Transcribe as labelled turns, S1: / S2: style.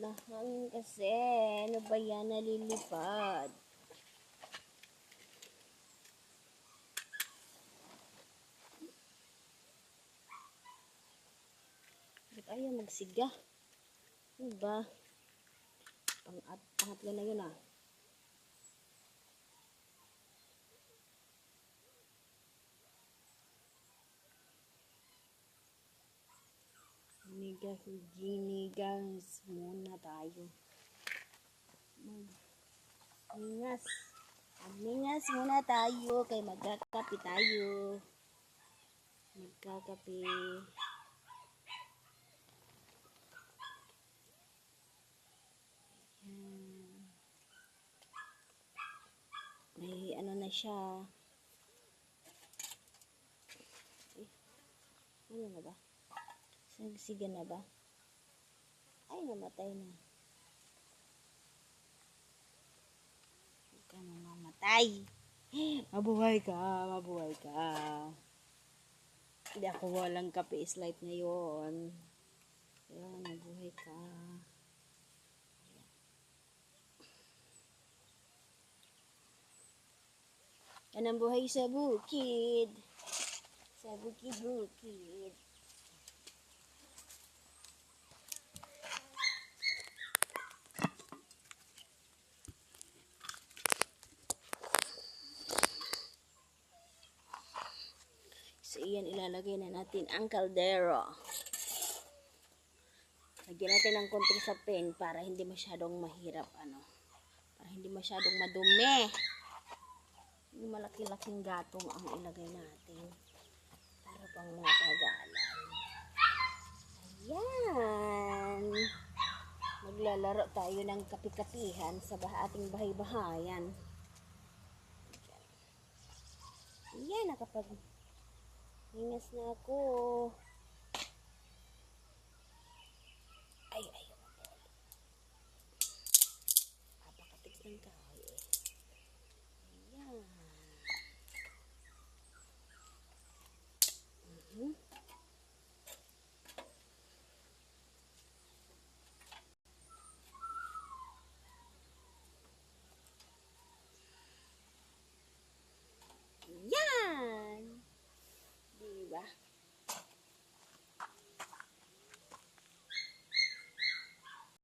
S1: na hangin kasi. Ano ba yan? Nalilipad. Ba't ayaw magsiga? Ano ba? Pang at pangatlo na yun ah. Nigas, ginigas muna tayo. Magningas. Magningas muna tayo kay magkakape tayo. Magkakape. Yan. May ano na siya. Eh, ano na ba? Nagsiga na ba? Ay, namatay na. Huwag ka mamamatay. Mabuhay ka, mabuhay ka. Hindi ako walang kape light ngayon. Kaya mabuhay ka. Yan ang buhay sa bukid. Sa bukid-bukid. Iyan ilalagay na natin ang kaldero. Lagyan natin ng konting sapin para hindi masyadong mahirap, ano, para hindi masyadong madumi. Yung malaki-laking gatong ang ilagay natin. Para pang mga tagalan. Ayan. Maglalaro tayo ng kapi-kapihan sa ating bahay-bahayan. Ayan, nakapag Hingas na ako. Ay, ayaw. Papakatiks ng ka.